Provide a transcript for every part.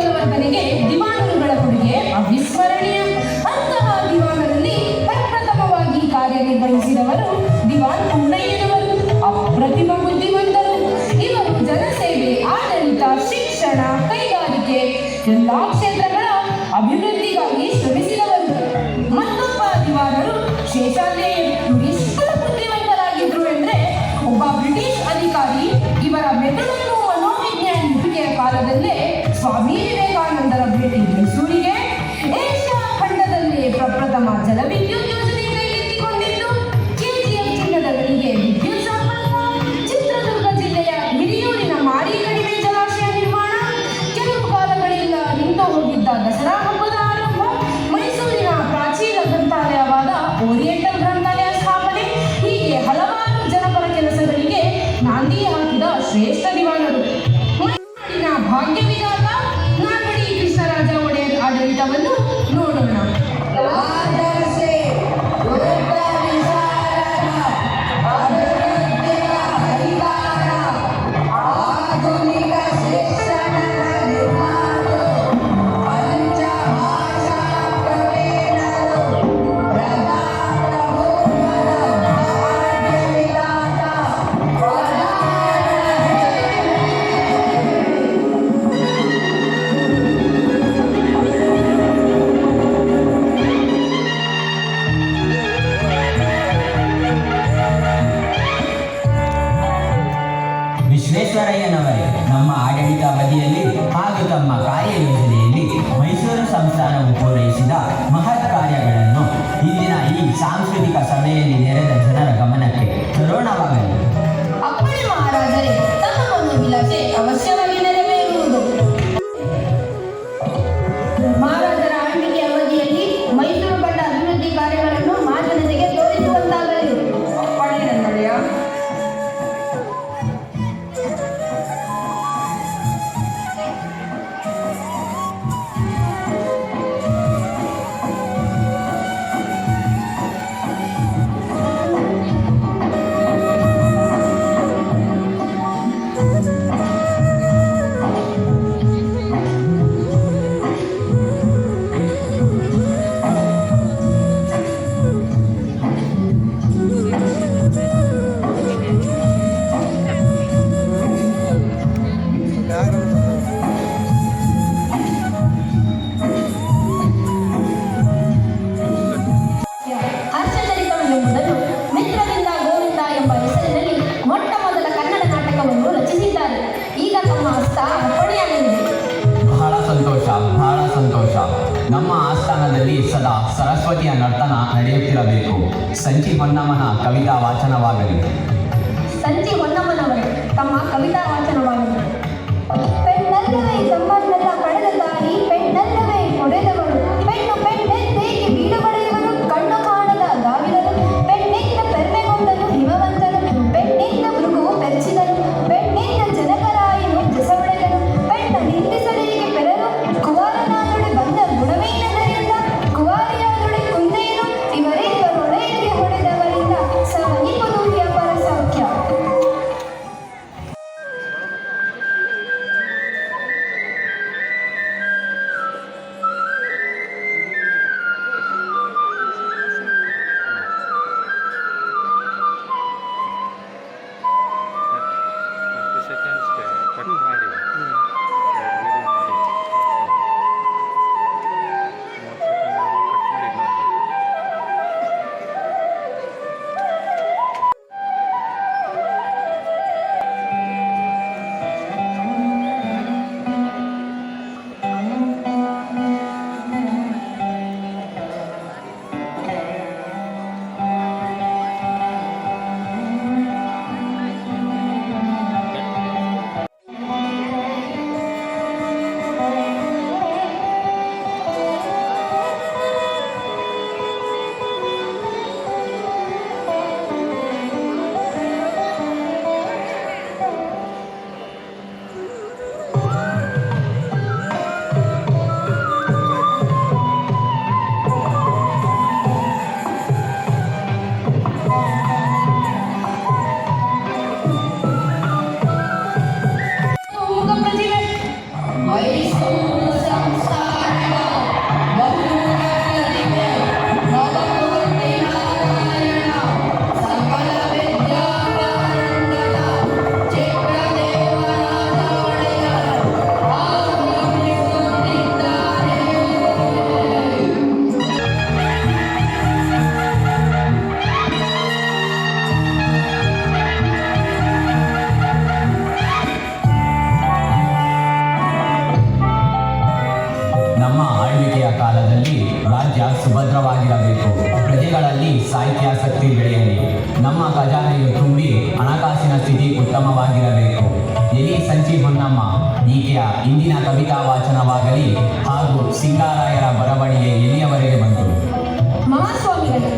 ಮೊದಲವರ್ಧನೆಗೆ ದಿವಾಣಗಳ ಕೊಡುಗೆ ಅವಿಸ್ಮರಣೀಯ. ಅಂತಹ ದಿವಾಣದಲ್ಲಿ ಪ್ರಪ್ರಥಮವಾಗಿ ಕಾರ್ಯನಿರ್ವಹಿಸಿದವರು ದಿವಾನ್ ಪುಣ್ಣಯ್ಯನವರು ಅಪ್ರತಿಮ ಬುದ್ಧಿವಂತರು. ಇವರು ಜನಸೇವೆ, ಆಡಳಿತ, ಶಿಕ್ಷಣ, ಕೈಗಾರಿಕೆ, ಎಲ್ಲ ಕ್ಷೇತ್ರಗಳ ಅಭಿವೃದ್ಧಿಗಾಗಿ ಶ್ರಮಿಸಿದವರು. ಮತ್ತೊಬ್ಬ ದಿವಾನರು ಶೇಷಾಲಯ ಎಷ್ಟು ಬುದ್ಧಿವಂತರಾಗಿದ್ರು ಅಂದ್ರೆ ಒಬ್ಬ ಬ್ರಿಟಿಷ್ ಅಧಿಕಾರಿ ಇವರ ಮೆದುಳು familia ನೋಡೋಣ ವಿಶ್ವೇಶ್ವರಯ್ಯನವರೇ, ನಮ್ಮ ಆಡಳಿತ ಅವಧಿಯಲ್ಲಿ ಹಾಗೂ ತಮ್ಮ ಕಾರ್ಯಯೋಜನೆಯಲ್ಲಿ ಮೈಸೂರು ಸಂಸ್ಥಾನವು ಪೂರೈಸಿದ ಮಹತ್ ಕಾರ್ಯಗಳನ್ನು ಇಂದಿನ ಈ ಸಾಂಸ್ಕೃತಿಕ ಸಭೆಯಲ್ಲಿ ನೆರೆದ ಜನರ ಸರಸ್ವತಿಯ ನರ್ತನ ನಡೆಯುತ್ತಿರಬೇಕು. ಸಂಚಿ ಹೊನ್ನಮ್ಮನ ಕವಿತಾ ವಾಚನವಾಗಲಿ. ಸಂಚಿ ಹೊನ್ನಮ್ಮನವರು ತಮ್ಮ ಕವಿತಾ ವಾಚನವಾಗಲಿ. ಸುಭದ್ರವಾಗಿರಬೇಕು. ಪ್ರಜೆಗಳಲ್ಲಿ ಸಾಹಿತ್ಯಾಸಕ್ತಿ ಬೆಳೆಯಲಿ. ನಮ್ಮ ಖಜಾನೆಯು ತುಂಬಿ ಹಣಕಾಸಿನ ಸ್ಥಿತಿ ಉತ್ತಮವಾಗಿರಬೇಕು. ಎಲಿ ಸಂಚಿ ಹೊನ್ನಮ್ಮ, ಈಕೆಯ ಇಂದಿನ ಕವಿತಾ ವಾಚನವಾಗಲಿ ಹಾಗೂ ಸಿಂಗಾರಾಯರ ಬರವಣಿಗೆ ಎಲ್ಲಿಯವರೆಗೆ ಬಂತು ಮಹಾಸ್ವಾಮಿಗಳೇ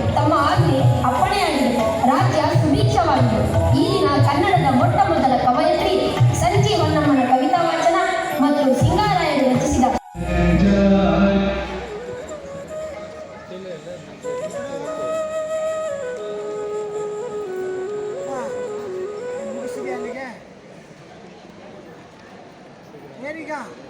Here we go.